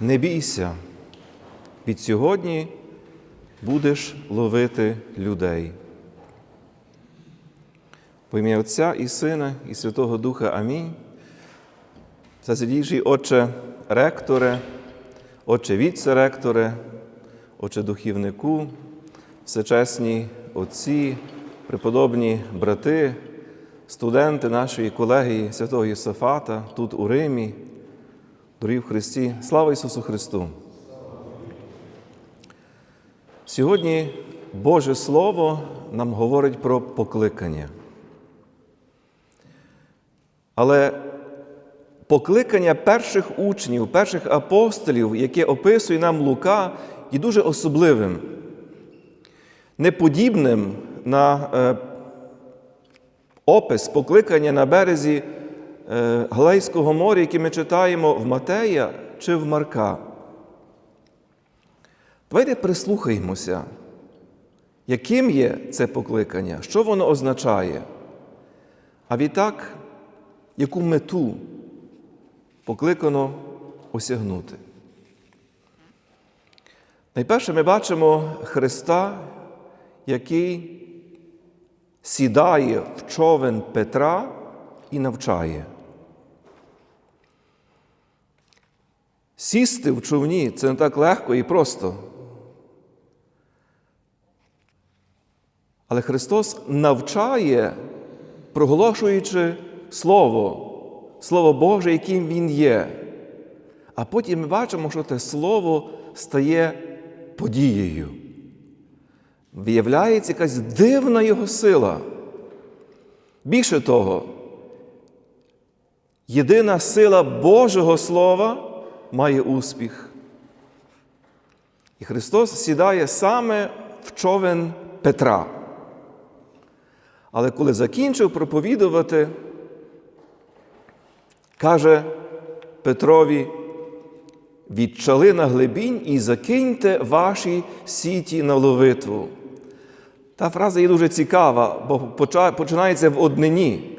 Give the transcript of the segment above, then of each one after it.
Не бійся, від сьогодні будеш ловити людей. В ім'я Отця і Сина, і Святого Духа Амінь. Зазидійший Отче ректоре, Отче віце-ректоре, Отче духівнику, всечесні отці, преподобні брати, студенти нашої колегії Святого Єсофата тут у Римі, дорогі в Христі, слава Ісусу Христу! Сьогодні Боже Слово нам говорить про покликання. Але покликання перших учнів, перших апостолів, яке описує нам Лука, є дуже особливим, неподібним на е, опис покликання на березі Галейського моря, який ми читаємо в Матея чи в Марка. Давайте прислухаємося, яким є це покликання, що воно означає. А відтак, яку мету покликано осягнути. Найперше ми бачимо Христа, який сідає в човен Петра і навчає. Сісти в човні це не так легко і просто. Але Христос навчає, проголошуючи Слово, Слово Боже, яким Він є. А потім ми бачимо, що те Слово стає подією. Виявляється якась дивна Його сила. Більше того, єдина сила Божого Слова має успіх. І Христос сідає саме в човен Петра. Але коли закінчив проповідувати, каже Петрові, відчали на глибінь і закиньте ваші сіті на ловитву. Та фраза є дуже цікава, бо починається в однині.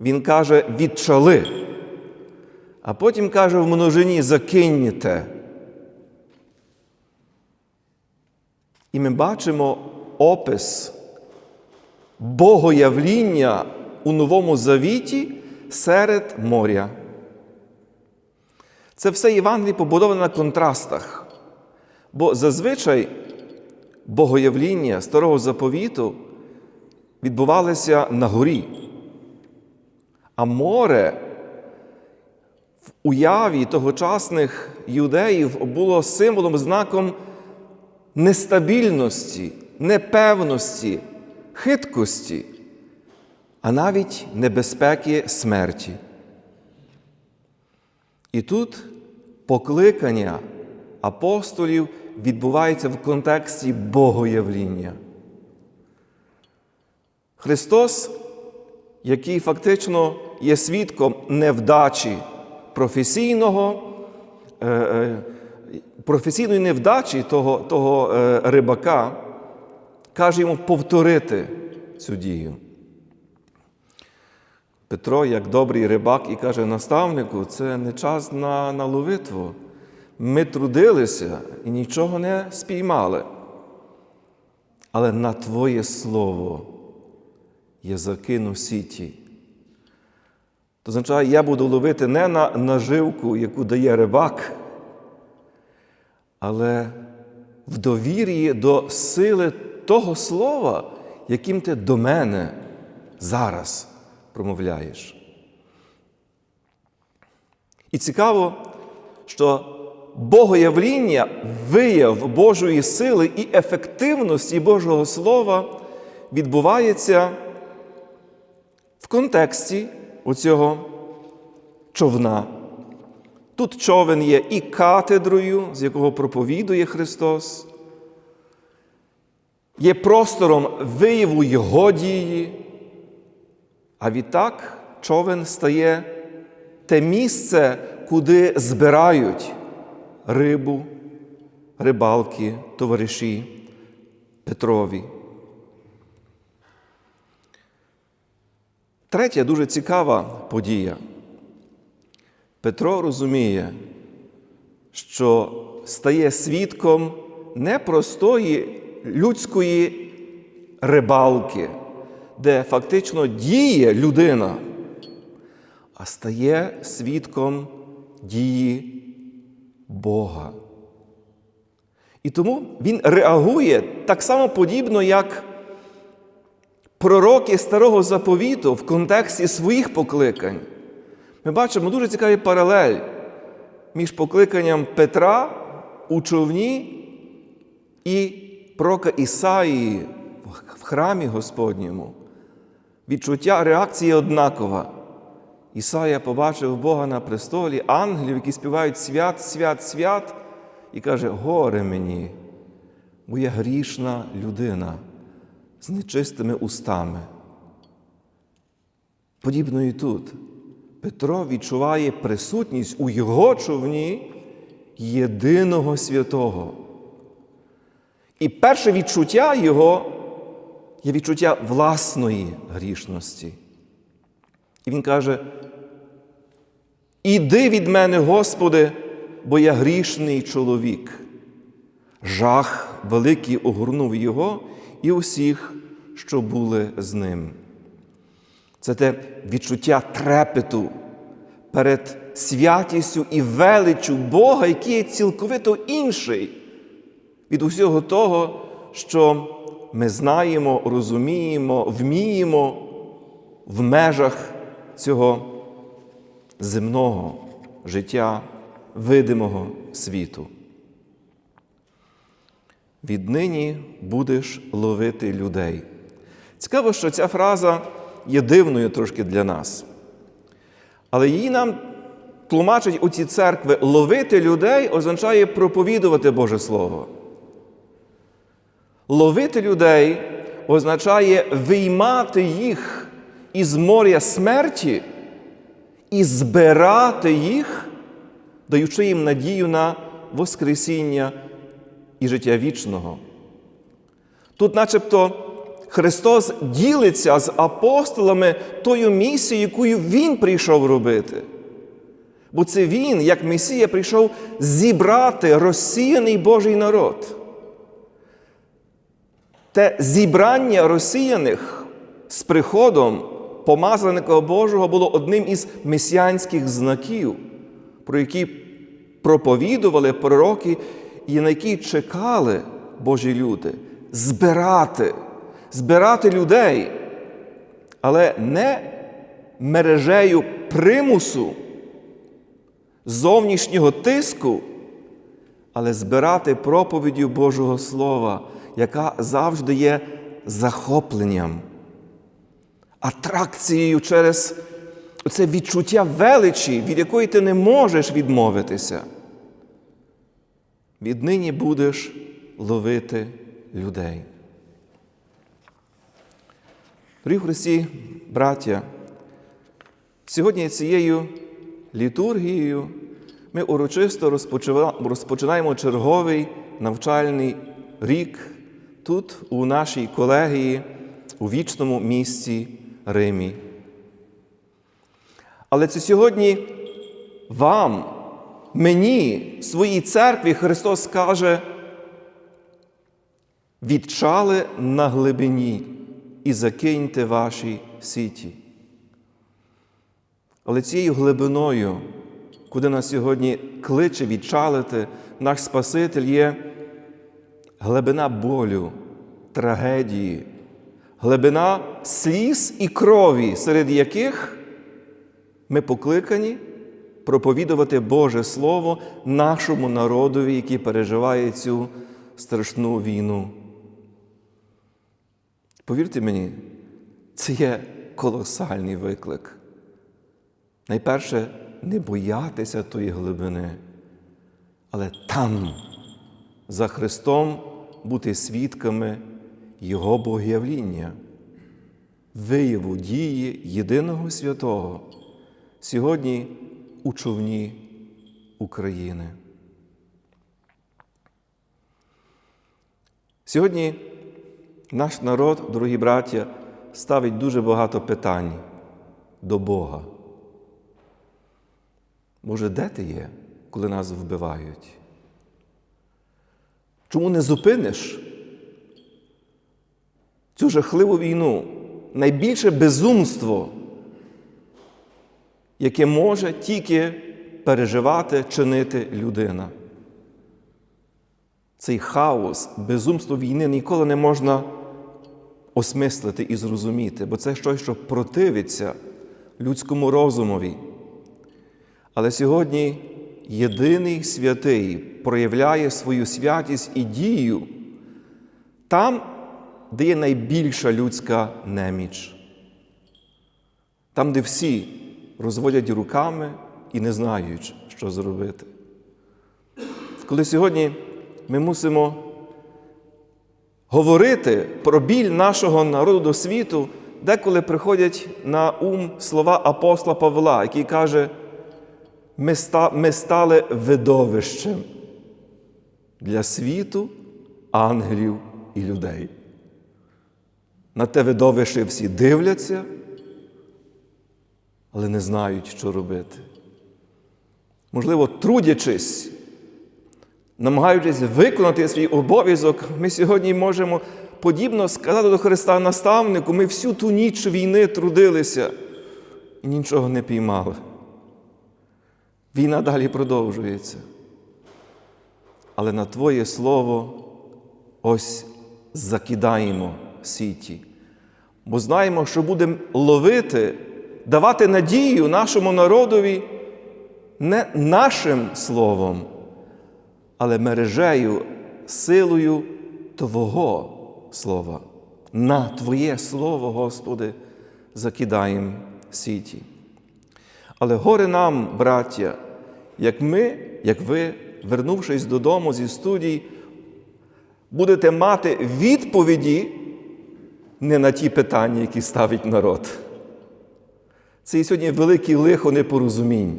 Він каже відчали, а потім каже в множині закиньте. І ми бачимо опис богоявління у Новому Завіті серед моря. Це все Євангеліє побудоване на контрастах. Бо зазвичай богоявління старого заповіту відбувалося на горі. А море уяві тогочасних юдеїв було символом, знаком нестабільності, непевності, хиткості, а навіть небезпеки смерті. І тут покликання апостолів відбувається в контексті богоявління. Христос, який фактично є свідком невдачі професійного, професійної невдачі того, того рибака, каже йому повторити цю дію. Петро, як добрий рибак, і каже наставнику, це не час на, на ловитву. Ми трудилися і нічого не спіймали. Але на Твоє Слово я закину сіті. То означає, я буду ловити не на наживку, яку дає рибак, але в довір'ї до сили того слова, яким ти до мене зараз промовляєш. І цікаво, що богоявління, вияв Божої сили і ефективності Божого Слова відбувається в контексті оцього човна. Тут човен є і катедрою, з якого проповідує Христос, є простором вияву Його дії, а відтак човен стає те місце, куди збирають рибу, рибалки, товариші Петрові. Третя дуже цікава подія. Петро розуміє, що стає свідком непростої людської рибалки, де фактично діє людина, а стає свідком дії Бога. І тому він реагує так само подібно, як пророки старого заповіту в контексті своїх покликань. Ми бачимо дуже цікавий паралель між покликанням Петра у човні і пророка Ісаїї в храмі Господньому. Відчуття реакції однакова. Ісая побачив Бога на престолі, ангелів, які співають свят, свят, свят, і каже: Горе мені, бо я грішна людина з нечистими устами. Подібно і тут. Петро відчуває присутність у його човні єдиного святого. І перше відчуття його є відчуття власної грішності. І він каже: Іди від мене, Господи, бо я грішний чоловік. Жах великий огорнув його і усіх, що були з ним. Це те відчуття трепету перед святістю і величчю Бога, який є цілковито інший від усього того, що ми знаємо, розуміємо, вміємо в межах цього земного життя, видимого світу. Віднині будеш ловити людей. Цікаво, що ця фраза є дивною трошки для нас. Але її нам тлумачать у ці церкви ловити людей означає проповідувати Боже Слово. Ловити людей означає виймати їх із моря смерті і збирати їх, даючи їм надію на Воскресіння і життя вічного. Тут, начебто, Христос ділиться з апостолами тою місією, якою Він прийшов робити. Бо це Він, як Месія, прийшов зібрати розсіяний Божий народ. Те зібрання розсіяних з приходом помазаника Божого було одним із месіанських знаків, про які проповідували пророки і на які чекали Божі люди? Збирати, збирати людей, але не мережею примусу, зовнішнього тиску, але збирати проповіддю Божого Слова, яка завжди є захопленням, атракцією через це відчуття величі, від якої ти не можеш відмовитися. Віднині будеш ловити людей. Дорогі Христі, браття, сьогодні цією літургією ми урочисто розпочинаємо черговий навчальний рік тут, у нашій колегії, у вічному місті Римі. Але це сьогодні вам, мені, своїй церкві Христос каже, відчали на глибині і закиньте ваші сіті. Але цією глибиною, куди нас сьогодні кличе відчалити, наш Спаситель є глибина болю, трагедії, глибина сліз і крові, серед яких ми покликані проповідувати Боже Слово нашому народові, який переживає цю страшну війну. Повірте мені, це є колосальний виклик. Найперше, не боятися тої глибини, але там, за Христом, бути свідками Його богоявління, вияву дії єдиного святого сьогодні у човні України. Сьогодні наш народ, дорогі браття, ставить дуже багато питань до Бога. Може, де ти є? коли нас вбивають? Чому не зупиниш цю жахливу війну? Найбільше безумство, яке може тільки переживати, чинити людина. Цей хаос, безумство війни ніколи не можна осмислити і зрозуміти, бо це щось, що противиться людському розумові. Але сьогодні єдиний святий проявляє свою святість і дію там, де є найбільша людська неміч, там, де всі розводять руками і не знають, що зробити. Коли сьогодні ми мусимо говорити про біль нашого народу до світу, деколи приходять на ум слова апостола Павла, який каже, ми, стали видовищем для світу, ангелів і людей. На те видовище всі дивляться, але не знають, що робити. Можливо, трудячись, намагаючись виконати свій обов'язок, ми сьогодні можемо подібно сказати до Христа наставнику, ми всю ту ніч війни трудилися і нічого не піймали. Війна далі продовжується. Але на Твоє Слово ось закидаємо сіті, бо знаємо, що будемо ловити, давати надію нашому народові не нашим словом, але мережею, силою Твого Слова. На Твоє Слово, Господи, закидаємо сіті. Але горе нам, браття, як ми, як ви, вернувшись додому зі студій, будете мати відповіді не на ті питання, які ставить народ. Це і сьогодні велике лихо непорозумінь.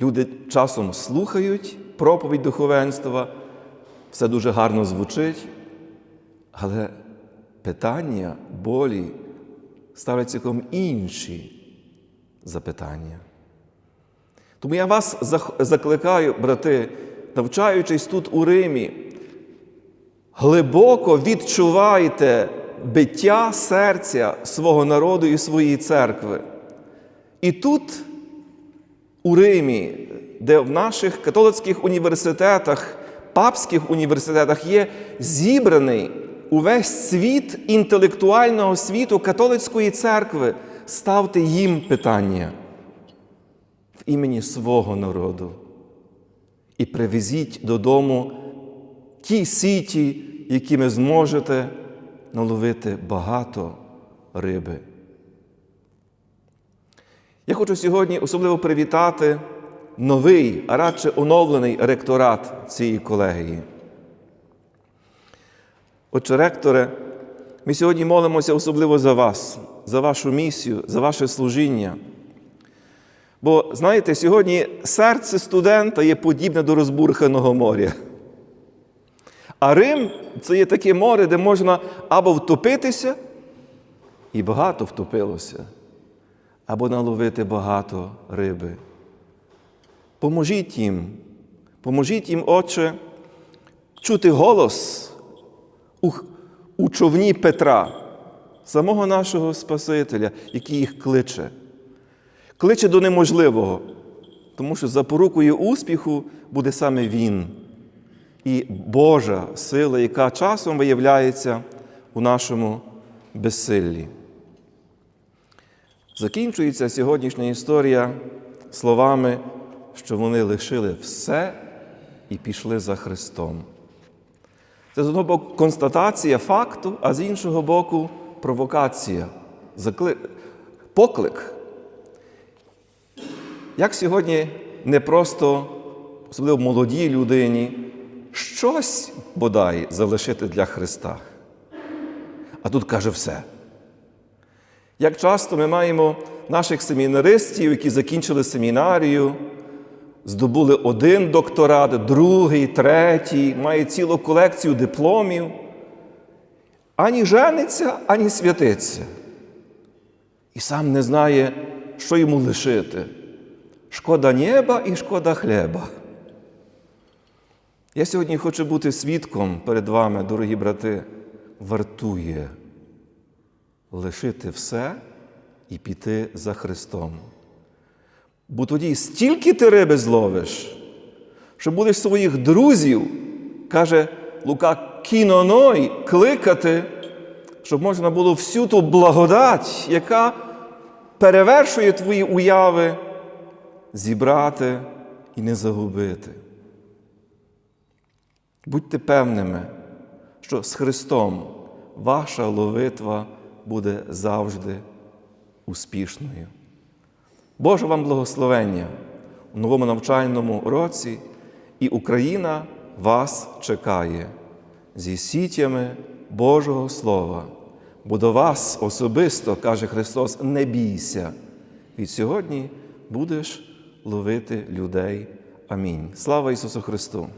Люди часом слухають проповідь духовенства, все дуже гарно звучить, але питання болі ставлять цілком інші запитання. Тому я вас закликаю, брати, навчаючись тут у Римі, глибоко відчувайте биття серця свого народу і своєї церкви. І тут, у Римі, де в наших католицьких університетах, папських університетах є зібраний увесь світ інтелектуального світу католицької церкви, ставте їм питання в імені свого народу і привезіть додому ті сіті, якими зможете наловити багато риби. Я хочу сьогодні особливо привітати новий, а радше оновлений ректорат цієї колегії. Отже, ректоре, ми сьогодні молимося особливо за вас, за вашу місію, за ваше служіння. Бо, знаєте, сьогодні серце студента є подібне до розбурханого моря. А Рим це є таке море, де можна або втопитися, і багато втопилося, або наловити багато риби. Поможіть їм, поможіть їм, Отче, чути голос у, у човні Петра, самого нашого Спасителя, який їх кличе. Кличе до неможливого, тому що запорукою успіху буде саме Він і Божа сила, яка часом виявляється у нашому безсиллі. Закінчується сьогоднішня історія словами, що вони лишили все і пішли за Христом. Це з одного боку констатація факту, а з іншого боку провокація, закли... поклик. Як сьогодні не просто, особливо молодій людині, щось бодай залишити для Христа. А тут каже все. Як часто ми маємо наших семінаристів, які закінчили семінарію, здобули один докторат, другий, третій, має цілу колекцію дипломів, ані жениться, ані святиться. І сам не знає, що йому лишити, Шкода неба і шкода хліба. Я сьогодні хочу бути свідком перед вами, дорогі брати, вартує лишити все і піти за Христом. Бо тоді стільки ти риби зловиш, що будеш своїх друзів, каже Лука, кіноной кликати, щоб можна було всю ту благодать, яка перевершує твої уяви, зібрати і не загубити. Будьте певними, що з Христом ваша ловитва буде завжди успішною. Боже вам благословення у новому навчальному році, і Україна вас чекає зі сітями Божого Слова. Бо до вас особисто, каже Христос, не бійся. Від сьогодні будеш ловити людей. Амінь. Слава Ісусу Христу!